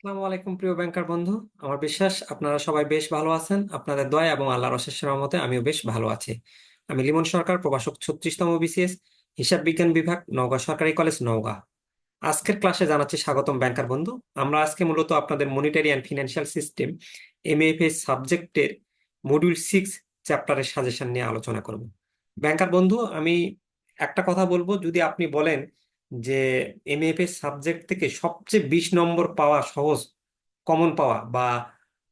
আসসালামু আলাইকুম, প্রিয় ব্যাংকার বন্ধু। আমার বিশ্বাস, আপনারা সবাই বেশ ভালো আছেন। আপনাদের দয়া এবং আল্লাহর অশেষ রহমতে আমিও বেশ ভালো আছি। আমি লিমন সরকার, প্রভাষক ছত্রিশতম বিসিএস, হিসাব বিজ্ঞান বিভাগ, নওগাঁ সরকারি কলেজ, নওগাঁ। আজকের ক্লাসে জানাচ্ছি স্বাগতম ব্যাংকার বন্ধু। আমরা আজকে মূলত আপনাদের monetary and financial system MFS সাবজেক্টের মডিউল সিক্স, চ্যাপ্টারের সাজেশন নিয়ে আলোচনা করব। ব্যাংকার বন্ধু, আমি একটা কথা বলব। যদি আপনি বলেন যে এমএফএস সাবজেক্ট থেকে সবচেয়ে বিশ নম্বর পাওয়া সহজ কমন পাওয়া বা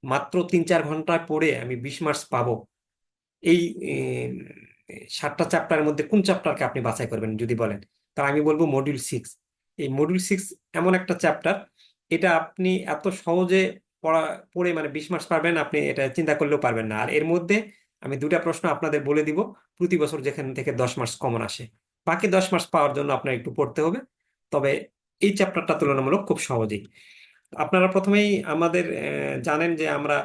মাত্র তিন চার ঘন্টায় পড়ে আমি বিশ মার্কস পাবো। এই সাতটা চ্যাপ্টারের মধ্যে কোন চ্যাপ্টারকে আপনি বাছাই করবেন যদি বলেন? তাহলে আমি বলব মডিউল সিক্স এই মডিউল সিক্স এমন একটা চ্যাপ্টার এটা আপনি এত সহজে পড়া, পড়ে মানে বিশ মার্কস পারবেন আপনি এটা চিন্তা করলেও পারবেন না। আর এর মধ্যে আমি দুটা প্রশ্ন আপনাদের বলে দিব। প্রতি বছর যেখান থেকে দশ মার্কস কমন আসে। বাকি দশ মার্কস পাওয়ার জন্য আপনার একটু পড়তে হবে। তবে এই চ্যাপ্টারটা তুলনামূলক খুব সহজেই। আপনারা প্রথমেই আমাদের জানেন যে আমরা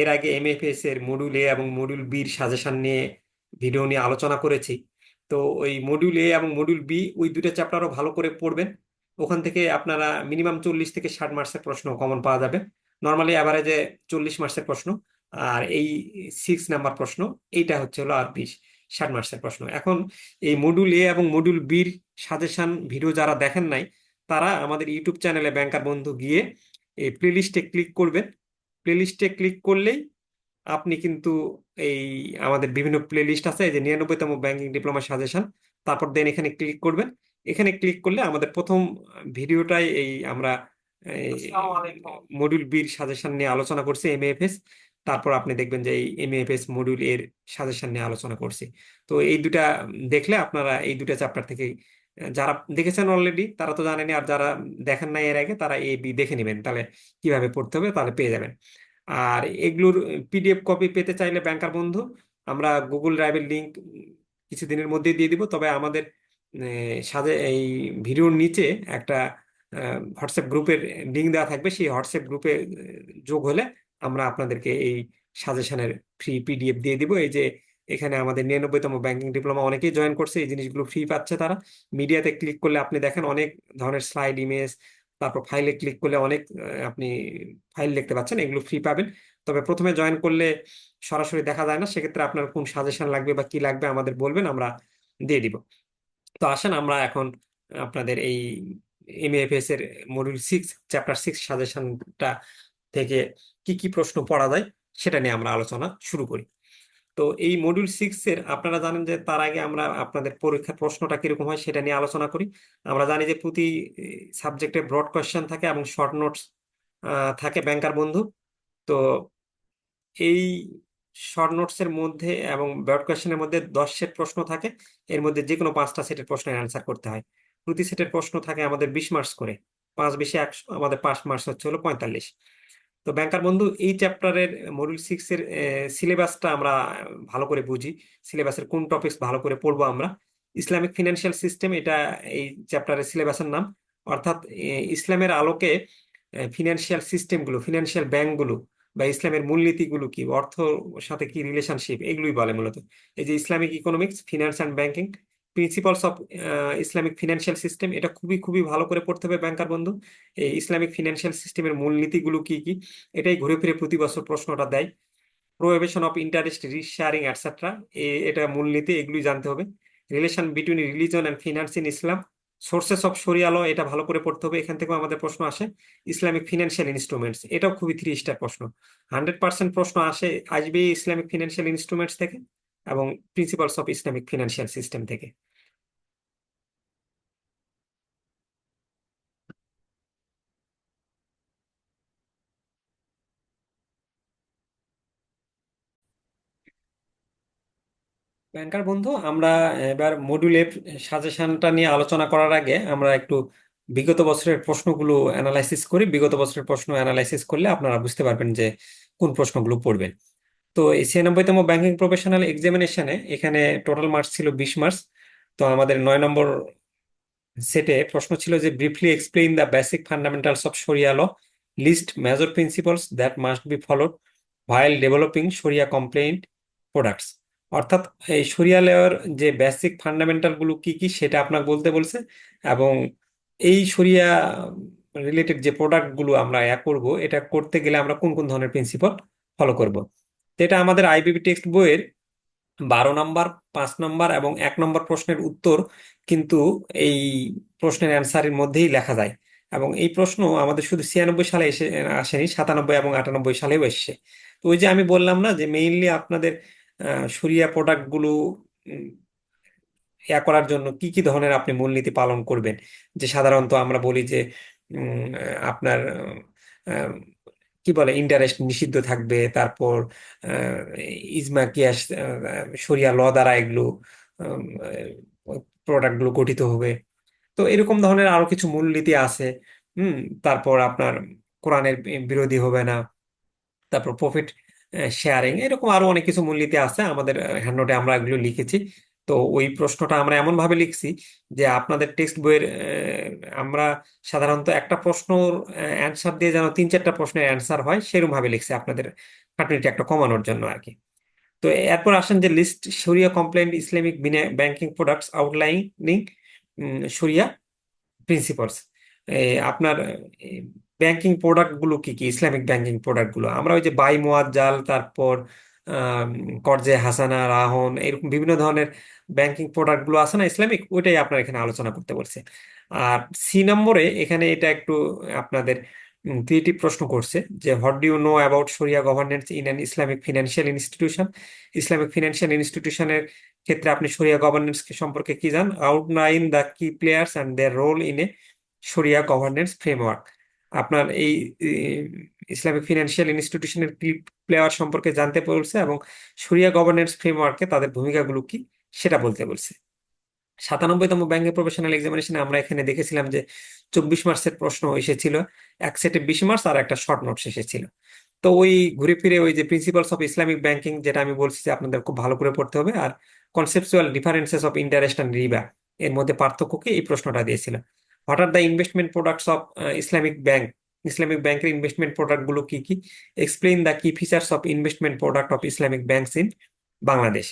এর আগে এমএফএস এর মডিউল এ এবং মডিউল বির সাজেশন নিয়ে ভিডিও নিয়ে আলোচনা করেছি। তো ওই মডিউল এ এবং মডিউল বি ওই দুটো চ্যাপ্টারও ভালো করে পড়বেন। ওখান থেকে আপনারা মিনিমাম চল্লিশ থেকে ষাট মার্কসের প্রশ্ন কমন পাওয়া যাবে। নর্মালি অ্যাভারেজে চল্লিশ মার্কসের প্রশ্ন। আর এই সিক্স নাম্বার প্রশ্ন, এইটা হচ্ছে হলো আর বিশ ষাট মার্কসের প্রশ্ন। এখন এই মডিউল এ এবং মডিউল বির সাজেশন ভিডিও যারা দেখেন নাই তারা আমাদের ইউটিউব চ্যানেলে ব্যাংকার বন্ধু গিয়ে এই প্লেলিস্টে ক্লিক করবেন। প্লেলিস্টে ক্লিক করলেই আপনি কিন্তু এই আমাদের বিভিন্ন প্লেলিস্ট আছে এই যে নিরানব্বইতম ব্যাংকিং ডিপ্লোমা সাজেশন তারপর দেন এখানে ক্লিক করবেন। এখানে ক্লিক করলে আমাদের প্রথম ভিডিওটাই এই আমরা মডিউল বির সাজেশন নিয়ে আলোচনা করছি এমএএফএস তারপর আপনি দেখবেন যে এই এমএএফএস মডিউল এর সাজেশন নিয়ে আলোচনা করছি। তো এই দুটা দেখলে আপনারা এই দুটা চ্যাপ্টার থেকে যারা দেখেছেন অলরেডি তারা তো জানেনি আর যারা দেখেন নাই এর আগে, তারা এ বি দেখে নেবেন। তাহলে কীভাবে পড়তে হবে, তাহলে পেয়ে যাবেন। আর এগুলোর পিডিএফ কপি পেতে চাইলে ব্যাংকার বন্ধু, আমরা গুগল ড্রাইভের লিংক কিছুদিনের মধ্যেই দিয়ে দিব। তবে আমাদের সাজে, এই ভিডিওর নিচে একটা হোয়াটসঅ্যাপ গ্রুপের লিঙ্ক দেওয়া থাকবে। সেই হোয়াটসঅ্যাপ গ্রুপে যোগ হলে আমরা আপনাদেরকে এই সাজেশনের ফ্রি পিডিএফ দিয়ে দিব। এই যে এখানে আমাদের নিরানব্বইতম ব্যাংকিং ডিপ্লোমা অনেকেই জয়েন করছে, এই জিনিসগুলো ফ্রি পাচ্ছে তারা। মিডিয়াতে ক্লিক করলে আপনি দেখেন অনেক ধরনের স্লাইড ইমেজ তারপর ফাইলে ক্লিক করলে অনেক আপনি ফাইল দেখতে পাচ্ছেন, এগুলো ফ্রি পাবেন। তবে প্রথমে জয়েন করলে সরাসরি দেখা যায় না, সেক্ষেত্রে আপনার কোন সাজেশন লাগবে বা কি লাগবে আমাদের বলবেন, আমরা দিয়ে দিব। তো আসেন আমরা এখন আপনাদের এই এমএফএস এর মডিউল সিক্স চ্যাপ্টার সিক্স সাজেশনটা থেকে কি কি প্রশ্ন পড়া যায় সেটা নিয়ে আমরা আলোচনা শুরু করি। তো এই মডিউল সিক্স এর আপনারা জানেন যে তার আগে আমরা আপনাদের পরীক্ষার প্রশ্নটা কীরকম হয় সেটা নিয়ে আলোচনা করি। আমরা জানি যে প্রতি সাবজেক্টে ব্রড কোয়েশ্চেন থাকে এবং শর্ট নোটস থাকে ব্যাংকার বন্ধু। তো এই শর্ট নোটস এর মধ্যে এবং ব্রড কোয়েশ্চেনের মধ্যে দশ সেট প্রশ্ন থাকে। এর মধ্যে যে কোনো পাঁচটা সেটের প্রশ্নের অ্যান্সার করতে হয়। প্রতি সেটের প্রশ্ন থাকে আমাদের বিশ মার্কস করে। পাঁচ বিশে একশো, আমাদের পাঁচ মার্কস হচ্ছে হলো পঁয়তাল্লিশ। তো ব্যাংকার বন্ধু, এই চ্যাপ্টারের মডিউল সিক্স এর সিলেবাসটা আমরা ভালো করে বুঝি। সিলেবাসের কোন টপিকস ভালো করে পড়ব আমরা? ইসলামিক ফিনান্সিয়াল সিস্টেম এটা এই চ্যাপ্টারের সিলেবাসের নাম। অর্থাৎ ইসলামের আলোকে ফিনান্সিয়াল সিস্টেমগুলো ফিনান্সিয়াল ব্যাংকগুলো বা ইসলামের মূলনীতিগুলো কি, অর্থ সাথে কি রিলেশনশিপ এগুলোই বলে মূলত। এই যে Islamic economics finance and banking principles of Islamic financial system এটা খুবই খুবই ভালো করে পড়তে হবে ব্যাংকার বন্ধু। এই ইসলামিক ফিনান্সিয়াল সিস্টেমের মূলনীতিগুলো কি কি? এটাই ঘুরে ফিরে প্রতি বছর প্রশ্নটা দেয়। Prohibition of interest risk sharing etcetera এটা মূলনীতি এগুলি জানতে হবে। Relation between religion and finance in Islam sources of sharia law এটা ভালো করে পড়তে হবে। এখান থেকেও আমাদের প্রশ্ন আসে ইসলামিক ফিনান্সিয়াল ইনস্ট্রুমেন্টস এটাও খুবই থ্রি স্টার প্রশ্ন। হান্ড্রেড পার্সেন্ট প্রশ্ন আসে আসবে ইসলামিক ফিনান্সিয়াল ইনস্ট্রুমেন্টস থেকে। এবং principles of Islamic financial system থেকে। ব্যাংকার বন্ধু, আমরা এবার মডিউলের সাজেশনটা নিয়ে আলোচনা করার আগে আমরা একটু বিগত বছরের প্রশ্নগুলো অ্যানালাইসিস করি। বিগত বছরের প্রশ্ন অ্যানালাইসিস করলে আপনারা বুঝতে পারবেন যে কোন প্রশ্নগুলো পড়বেন। তো এই ছিয়ানব্বইতম ব্যাংকিং প্রফেশনাল এক্সামিনেশনে এখানে টোটাল মার্কস ছিল বিশ মার্কস তো আমাদের নয় নম্বর সেটে প্রশ্ন ছিল যে briefly explain the basic fundamentals of sharia law list major principles that must be followed while developing sharia compliant products অর্থাৎ এই শরিয়া লেয়ার যে বেসিক ফান্ডামেন্টালগুলো কি কি, সেটা আপনাকে বলতে বলছে এবং এই শরিয়া রিলেটেড যে প্রোডাক্টগুলো আমরা ইয়া করব, এটা করতে গেলে আমরা কোন কোন ধরনের প্রিন্সিপাল ফলো করব? এটা আমাদের আইবিবি টেক্সট বইয়ের বারো নম্বর, পাঁচ নম্বর এবং এক নম্বর প্রশ্নের উত্তর কিন্তু এই প্রশ্নের অ্যান্সারের মধ্যেই লেখা যায়। এবং এই প্রশ্ন আমাদের শুধু ছিয়ানব্বই সালে এসে, আসেনি, সাতানব্বই এবং আটানব্বই সালেও এসছে। তো ওই যে আমি বললাম না যে মেইনলি আপনাদের সুরিয়া প্রোডাক্টগুলো প্রোডাক্ট ইয়া করার জন্য কি কি ধরনের আপনি মূলনীতি পালন করবেন? যে সাধারণত আমরা বলি যে আপনার কি বলে ইন্টারেস্ট নিষিদ্ধ থাকবে, তারপর ইজমা কিয়াস শরিয়া ল দ্বারা এগুলো প্রোডাক্টগুলো গঠিত হবে। তো এরকম ধরনের আরও কিছু মূলনীতি আছে। হুম, তারপর আপনার কোরআনের বিরোধী হবে না। তারপর প্রফিট শেয়ারিং এরকম আরও অনেক কিছু মূলনীতি আছে। আমাদের হ্যান্ডনোটে আমরা এগুলো লিখেছি। তো ওই প্রশ্নটা আমরা এমন ভাবে লিখছি যে আপনাদের টেক্সট বইয়ের আমরা সাধারণত একটা প্রশ্নর অ্যান্সার দিয়ে যেন তিন চারটা প্রশ্নের অ্যান্সার হয় সেরকম ভাবে লিখছি আপনাদের খাটনিটা একটা কমানোর জন্য আর কি। তো এরপর আসেন যে list sharia compliant Islamic banking products outlining sharia principles আপনার ব্যাংকিং প্রোডাক্টগুলো কি কি? ইসলামিক ব্যাংকিং প্রোডাক্টগুলো। আমরা ওই যে বাই মোয়াজ্জাল, তারপর কর্জে হাসানা, রাহন, এরকম বিভিন্ন ধরনের ব্যাংকিং প্রোডাক্টগুলো আছে না ইসলামিক ওইটাই আপনার এখানে আলোচনা করতে বলছে। আর সি নম্বরে এখানে এটা একটু আপনাদের ক্রিয়েটিভ প্রশ্ন করছে যে what do you know about sharia governance in an Islamic financial institution Islamic financial ইনস্টিটিউশনের ক্ষেত্রে আপনি শরিয়া গভর্নেন্স সম্পর্কে কি জান? Outline the key players and their role in a sharia governance framework আপনার এই ইসলামিক ফিনান্সিয়াল ইনস্টিটিউশনের কি প্লেয়ার সম্পর্কে জানতে বলছে এবং শরিয়া গভর্নেন্স ফ্রেমওয়ার্কে তাদের ভূমিকাগুলো কি? সেটা বলতে বলছে। সাতানব্বইতম ব্যাংকিং প্রফেশনাল এক্সামিনেশনে আমরা এখানে দেখেছিলাম যে চব্বিশ মার্কসের প্রশ্ন এসেছিল, এক সেটে বিশ মার্কস আর একটা শর্ট নোটস এসেছিল। তো ওই ঘুরে ফিরে ওই যে প্রিন্সিপালস অফ ইসলামিক ব্যাংকিং যেটা আমি বলছি যে আপনাদের খুব ভালো করে পড়তে হবে আর conceptual differences of interest and riba এর মধ্যে পার্থক্যকে এই প্রশ্নটা দিয়েছিল। What are the investment products of Islamic bank Islamic ব্যাংকের ইনভেস্টমেন্ট প্রোডাক্টগুলো কি কি? Explain the key features of investment product of Islamic banks in Bangladesh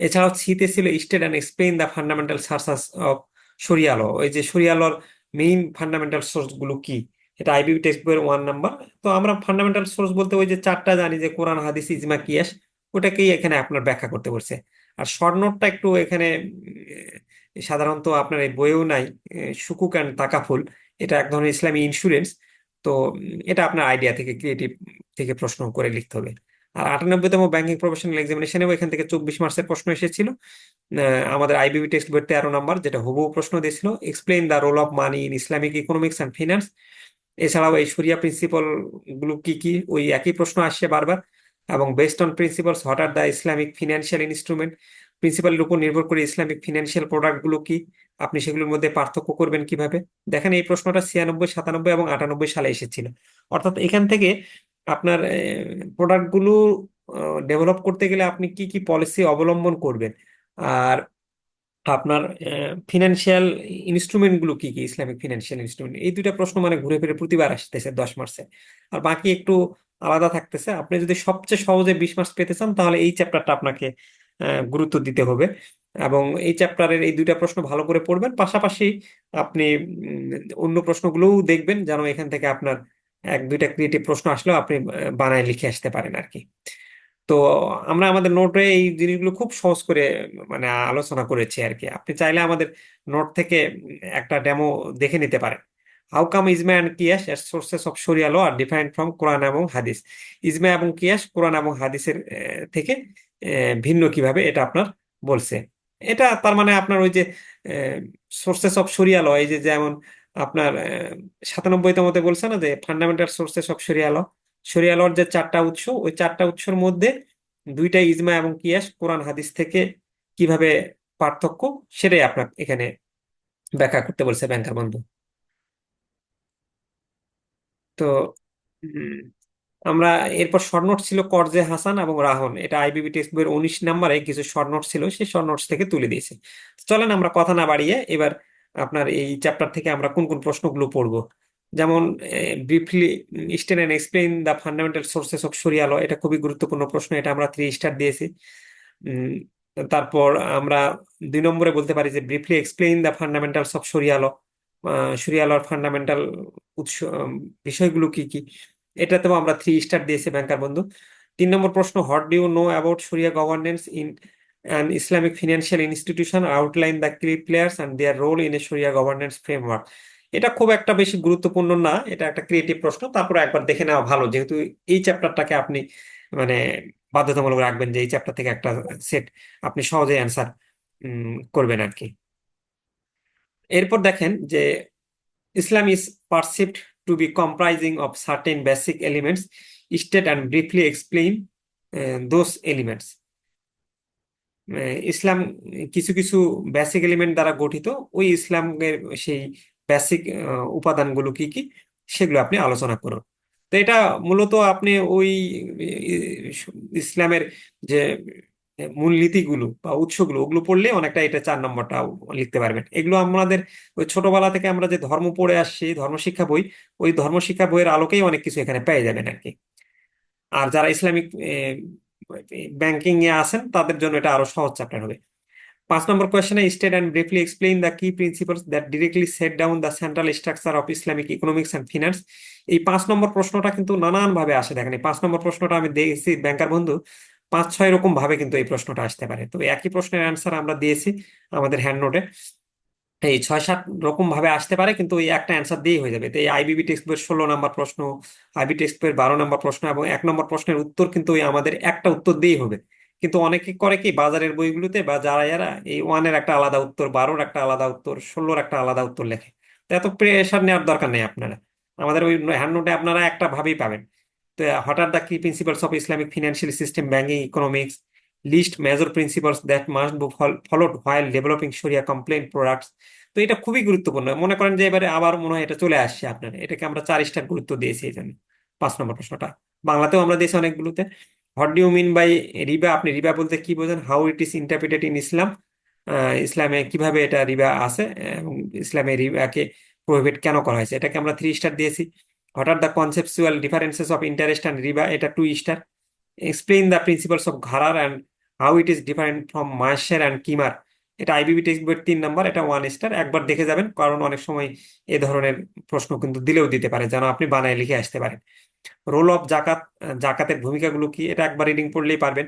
এছাড়াও সিতে ছিল state and explain the fundamental sources of sharia law. ওই যে শরিয়া লর মেইন ফান্ডামেন্টাল সোর্সগুলো কি? এটা আইবিবি টেক্সট বইয়ের ওয়ান নাম্বার। তো আমরা ফান্ডামেন্টাল সোর্স বলতে ওই যে চারটা জানি যে কোরআন, হাদিস, ইজমা, কিয়াস, ওটাকেই এখানে আপনার ব্যাখ্যা করতে বলছে। আর শর্ট নোটটা একটু এখানে সাধারণত আপনার এই বইয়েও নাই সুকুক অ্যান্ড তাকাফুল। এটা এক ধরনের ইসলামী ইন্স্যুরেন্স তো এটা আপনার আইডিয়া থেকে ক্রিয়েটিভ থেকে প্রশ্ন করে লিখতে হবে। আর আটানব্বইতম ব্যাংকিং প্রফেশনাল এক্সামিনেশনেও এখান থেকে চব্বিশ মার্কসের প্রশ্ন এসেছিল। আমাদের আইবিবি টেক্সট বইয়ের তেরো নাম্বার যেটা হুবহু প্রশ্ন দিয়েছিল। Explain the role of money in Islamic economics and finance এছাড়াও এই সুরিয়া প্রিন্সিপালগুলো কি কি? ওই একই প্রশ্ন আসছে বারবার। এবং based on principles what are the Islamic financial instrument প্রিন্সিপালের উপর নির্ভর করে ইসলামিক ফিনান্সিয়াল প্রোডাক্টগুলো কি? আপনি সেগুলোর মধ্যে পার্থক্য করবেন কীভাবে? দেখেন এই প্রশ্নটা ছিয়ানব্বই, সাতানব্বই এবং আটানব্বই সালে এসেছিল। অর্থাৎ এখান থেকে আপনার প্রোডাক্টগুলো ডেভেলপ করতে গেলে আপনি কি কি পলিসি অবলম্বন করবেন? আর আপনার ফিনান্সিয়াল ইনস্ট্রুমেন্টগুলো কি কি? ইসলামিক ফিনান্সিয়াল ইনস্ট্রুমেন্ট এই দুইটা প্রশ্ন মানে ঘুরে ফিরে প্রতিবার আসতেছে দশ মার্কসে আর বাকি একটু আলাদা থাকতেছে, আপনি যদি সবচেয়ে সহজে বিশ মার্কস পেতে চান, তাহলে এই চ্যাপ্টারটা আপনাকে গুরুত্ব দিতে হবে। এবং এই চ্যাপ্টারের এই দুইটা প্রশ্ন ভালো করে পড়বেন, পাশাপাশি আপনি অন্য প্রশ্নগুলোও দেখবেন, যেন এখান থেকে আপনার এক, দুইটা ক্রিয়েটিভ প্রশ্ন আসলেও আপনি বানায় লিখে আসতে পারেন আর কি তো আমরা আমাদের নোটে এই জিনিসগুলো খুব সহজ করে মানে আলোচনা করেছি আর কি আপনি চাইলে আমাদের নোট থেকে একটা ডেমো দেখে নিতে পারেন। হাউ কাম ইজমা অ্যান্ড কিয়াস এর sources of sharia law R different from কোরআন এবং হাদিস ইজমা এবং কিয়াস কোরআন এবং হাদিসের থেকে ভিন্ন কীভাবে? এটা আপনার বলছে। এটা তার মানে আপনার ওই যে সোর্সেস অফ শরিয়া ল এই যে যেমন আপনার সাতানব্বই সাতানব্বইতমতে বলছে না যে ফান্ডামেন্টাল সোর্সেস সব শরিয়া ল শরিয়া লর যে চারটা উৎস, ওই চারটা উৎসর মধ্যে দুইটা ইজমা এবং কিয়াস কোরআন, হাদিস থেকে কীভাবে পার্থক্য, সেটাই আপনার এখানে ব্যাখ্যা করতে বলছে ব্যাংকার বন্ধু। তো আমরা এরপর শর্ট নোট ছিল করজে হাসান এবং রাহন। এটা আইবিবি টেক্সট বইয়ের উনিশ নম্বরে কিছু শর্ট নোট ছিল, সেই শর্ট নোটস থেকে তুলে দিয়েছে। চলেন আমরা কথা না বাড়িয়ে এবার আপনার এই চ্যাপ্টার থেকে আমরা কোন কোন প্রশ্নগুলো পড়ব? যেমন briefly state and explain the fundamental sources of sharia law, এটা খুবই গুরুত্বপূর্ণ প্রশ্ন, এটা আমরা থ্রি স্টার দিয়েছি। তারপর আমরা দুই নম্বরে বলতে পারি যে briefly explain the fundamentals of sharia law. লর fundamental উৎস বিষয়গুলো কি কি? এটাতেও আমরা থ্রি স্টার দিয়েছি ব্যাংকার বন্ধু। তিন নম্বর প্রশ্ন what do you know about sharia governance in an Islamic financial institution outline the key players and their role in a sharia governance framework এটা খুব একটা বেশি গুরুত্বপূর্ণ না, এটা একটা ক্রিয়েটিভ প্রশ্ন, তারপরে একবার দেখে নেওয়া ভালো। যেহেতু এই চ্যাপ্টারটাকে আপনি মানে বাধ্যতামূলক রাখবেন যে এই চ্যাপ্টার থেকে একটা সেট আপনি সহজেই অ্যান্সার করবেন আর কি। এরপর দেখেন যে Islam is perceived to be comprising of certain basic elements state and briefly explain those elements Islam কিছু কিছু বেসিক এলিমেন্ট দ্বারা গঠিত। ওই ইসলামের সেই বেসিক উপাদানগুলো কি কি, সেগুলো আপনি আলোচনা করুন। তো এটা মূলত আপনি ওই ইসলামের যে মূলনীতিগুলো বা উৎসগুলো, ওগুলো পড়লে অনেকটা এটা চার নম্বরটা লিখতে পারবেন। এগুলো আমাদের ওই ছোটবেলা থেকে আমরা যে ধর্ম পড়ে আসছি, ধর্মশিক্ষা বই, ওই ধর্মশিক্ষা বইয়ের আলোকেই অনেক কিছু এখানে পেয়ে যাবেন আর কি আর যারা ইসলামিক ব্যাংকিং এ আছেন, তাদের জন্য এটা আরও সহজ চ্যাপ্টার হবে। পাঁচ নম্বর কোয়েশ্চেনে state and briefly explain the key principles that directly set down the central structure of Islamic economics and finance এই পাঁচ নম্বর প্রশ্নটা কিন্তু নানান ভাবে আসে দেখেন। এই পাঁচ নম্বর প্রশ্নটা আমি দেখেছি, ব্যাংকার বন্ধু পাঁচ ছয় রকম ভাবে কিন্তু এই প্রশ্নটা আসতে পারে। তো একই প্রশ্নের অ্যান্সার আমরা দিয়েছি আমাদের হ্যান্ড নোটে এই ছয় সাত রকম ভাবে আসতে পারে, কিন্তু ওই একটা অ্যান্সার দিয়েই হয়ে যাবে। তো এই আইবিবি টেক্সট বইয়ের ষোলো নম্বর প্রশ্ন আইবি টেক্সট বইয়ের বারো নম্বর প্রশ্ন এবং এক নম্বর প্রশ্নের উত্তর কিন্তু ওই আমাদের একটা উত্তর দিয়েই হবে। কিন্তু অনেকে করে কি, বাজারের বইগুলোতে বা যারা যারা এই ওয়ানের একটা আলাদা উত্তর, বারোর একটা আলাদা উত্তর, ষোলোর একটা আলাদা উত্তর লেখে। তো এত প্রেশার নেওয়ার দরকার নেই আপনারা। আমাদের ওই হ্যান্ড নোটে আপনারা একটা ভাবেই পাবেন। তো are the key principles of Islamic financial system banking economics list major principles that must be followed while developing sharia compliant products তো এটা খুবই গুরুত্বপূর্ণ। মনে করেন যে এবারে আবার মনে হয় এটা চলে আসছে আপনার। এটাকে আমরা চার স্টার গুরুত্ব দিয়েছি জন্য। পাঁচ নম্বর প্রশ্নটা। বাংলাতেও আমরা দিয়েছি অনেকগুলোতে। What do mean by riba আপনি রিবা বলতে কি বোঝেন? How it is interpreted in Islam ইসলামে কীভাবে এটা রিবা আছে? এবং ইসলামে রিবাকে প্রোহিবিট কেন করা হয়েছে? এটাকে আমরা থ্রি স্টার দিয়েছি। What are the conceptual differences of interest and riba এটা two star explain the principles of gharar and how it is different from মাসের অ্যান্ড কিমার এটা আইবিবি টেক্সট বইয়ের তিন নাম্বার, এটা ওয়ান স্টার একবার দেখে যাবেন, কারণ অনেক সময় এ ধরনের প্রশ্ন কিন্তু দিলেও দিতে পারে, যেন আপনি বানায় লিখে আসতে পারেন। রোল অফ জাকাত জাকাতের ভূমিকাগুলো কি? এটা একবার রিডিং পড়লেই পারবেন।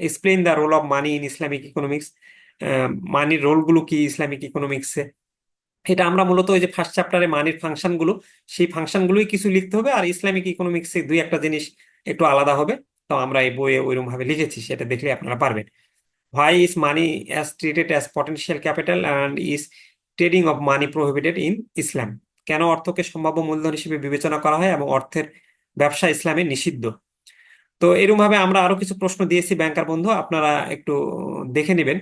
Explain the role of money in Islamic economics মানির রোলগুলো কি ইসলামিক ইকোনমিক্সে এটা আমরা মূলত ওই যে ফার্স্ট চ্যাপ্টারে মানির ফাংশনগুলো, সেই ফাংশনগুলোই কিছু লিখতে হবে, আর ইসলামিক ইকোনমিক্সে দুই একটা জিনিস একটু আলাদা হবে। তো আমরা এই বইয়ে ওইরকম ভাবে লিখেছি, সেটা দেখলে আপনারা পারবেন। Why is money as treated as potential capital and is trading of money prohibited in Islam কেন অর্থকে সম্ভাব্য মূলধন হিসেবে বিবেচনা করা হয় এবং অর্থের ব্যবসা ইসলামে নিষিদ্ধ? তো এরকম ভাবে আমরা আরও কিছু প্রশ্ন দিয়েছি, ব্যাংকার বন্ধু, আপনারা একটু দেখে নেবেন।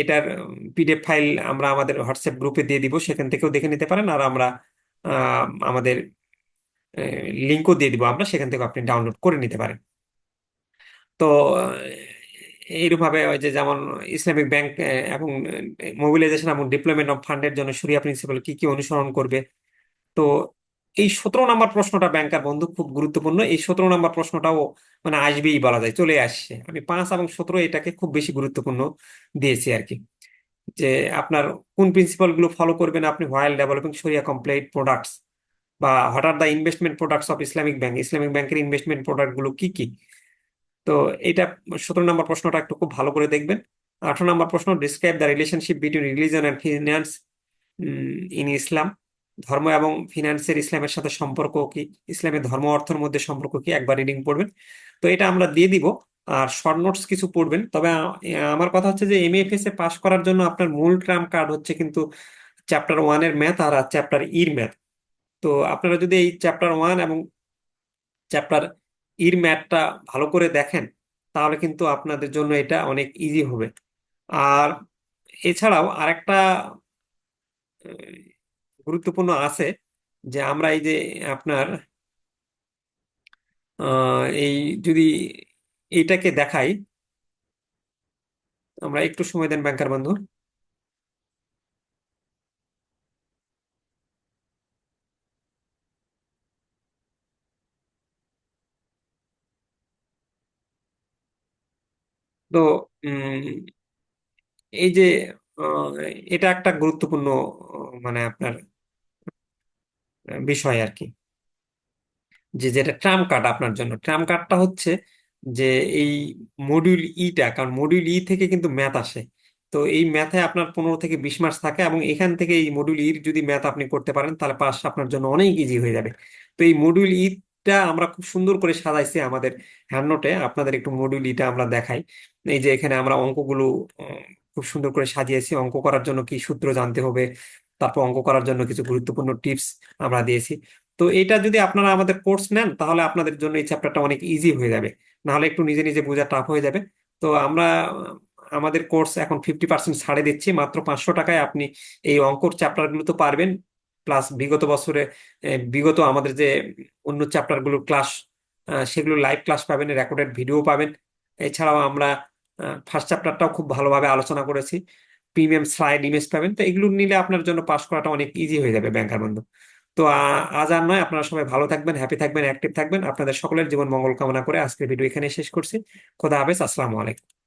এটার পিডিএফ ফাইল আমরা আমাদের হোয়াটসঅ্যাপ গ্রুপে দিয়ে দিব, সেখান থেকেও দেখে নিতে পারেন। আর আমরা আমাদের লিঙ্কও দিয়ে দিব আমরা, সেখান থেকে আপনি ডাউনলোড করে নিতে পারেন। তো এইরকম ভাবে ওই যে যেমন ইসলামিক ব্যাংক এবং মোবিলাইজেশন এবং ডিপ্লয়মেন্ট অফ ফান্ডের জন্য শরিয়া প্রিন্সিপাল কি কি অনুসরণ করবে? তো এই সতেরো নম্বর প্রশ্নটা ব্যাংকার বন্ধু খুব গুরুত্বপূর্ণ। এই সতেরো নম্বর প্রশ্নটাও মানে আসবেই বলা যায়, চলে আসছে। আমি পাঁচ এবং সতেরো এটাকে খুব বেশি গুরুত্বপূর্ণ দিয়েছি আর কি। যে আপনার কোন প্রিন্সিপালগুলো ফলো করবেন আপনি? While developing sharia complete products বা what are the investment products of Islamic bank Islamic ব্যাংকের ইনভেস্টমেন্ট প্রোডাক্টগুলো কি কি? তো এটা সতেরো নম্বর প্রশ্নটা একটু খুব ভালো করে দেখবেন। আঠারো নম্বর প্রশ্ন describe the relationship between religion and finance in Islam ধর্ম এবং ফিনান্সের ইসলামের সাথে সম্পর্ক কি? ইসলামের ধর্ম অর্থের মধ্যে সম্পর্ক কি? একবার রিডিং পড়বেন। তো এটা আমরা দিয়ে দিব। আর শর্ট নোটস কিছু পড়বেন। তবে আমার কথা হচ্ছে যে এমএফএস এ পাশ করার জন্য আপনার মূল ট্রাম কার্ড হচ্ছে কিন্তু চ্যাপ্টার ওয়ানের ম্যাথ আর চ্যাপ্টার ইর ম্যাথ তো আপনারা যদি এই চ্যাপ্টার ওয়ান এবং চ্যাপ্টার ইর ম্যাথটা ভালো করে দেখেন, তাহলে কিন্তু আপনাদের জন্য এটা অনেক ইজি হবে। আর এছাড়াও আরেকটা গুরুত্বপূর্ণ আছে যে আমরা এই যে আপনার এই যদি এইটাকে দেখাই, আমরা একটু সময় দেন ব্যাংকার বন্ধু। তো এই যে এটা একটা গুরুত্বপূর্ণ মানে আপনার বিষয় আর কি। যে, যেটা ট্রাম কার্ড আপনার জন্য। ট্রাম কার্ডটা হচ্ছে যে, এই মডিউল ইটা কারণ মডিউল ই থেকে কিন্তু ম্যাথ আসে। তো এই ম্যাথে আপনার পনেরো থেকে বিশ মার্কস থাকে এবং এখান থেকে এই মডিউল ইর যদি ম্যাথ আপনি করতে পারেন, তাহলে পাস আপনার জন্য অনেক ইজি হয়ে যাবে। তো এই মডিউল ইটা আমরা খুব সুন্দর করে সাজাইছি আমাদের হ্যান্ডনোটে আপনাদের একটু মডিউল ইটা আমরা দেখাই। এই যে এখানে আমরা অঙ্কগুলো খুব সুন্দর করে সাজিয়েছি। অঙ্ক করার জন্য কি সূত্র জানতে হবে? তারপর অঙ্ক করার জন্য কিছু গুরুত্বপূর্ণ টিপস আমরা দিয়েছি। তো এটা যদি আপনারা আমাদের কোর্স নেন, তাহলে আপনাদের জন্য এই চ্যাপ্টারটা অনেক ইজি হয়ে যাবে। নাহলে একটু নিজে নিজে বোঝা টাফ হয়ে যাবে। তো আমরা, আমাদের কোর্স এখন ফিফটি পার্সেন্ট ছাড়ে দিচ্ছি। মাত্র পাঁচশো টাকায় আপনি এই অঙ্কর চ্যাপ্টারগুলো তো পারবেন। প্লাস বিগত বছরে বিগত আমাদের যে অন্য চ্যাপ্টারগুলোর ক্লাস সেগুলো লাইভ ক্লাস পাবেন রেকর্ডেড ভিডিও পাবেন। এছাড়াও আমরা ফার্স্ট চ্যাপ্টারটাও খুব ভালোভাবে আলোচনা করেছি। প্রিমিয়াম স্লাইড ইমেজ পাবেন। তো এগুলো নিলে আপনার জন্য পাস করাটা অনেক ইজি হয়ে যাবে ব্যাংকার বন্ধু। তো আজ আর নয়, আপনারা সবাই ভালো থাকবেন হ্যাপি থাকবেন অ্যাক্টিভ থাকবেন। আপনাদের সকলের জীবন মঙ্গল কামনা করে আজকের ভিডিও এখানে শেষ করছি। খোদা হাফেজ, আসসালামু আলাইকুম।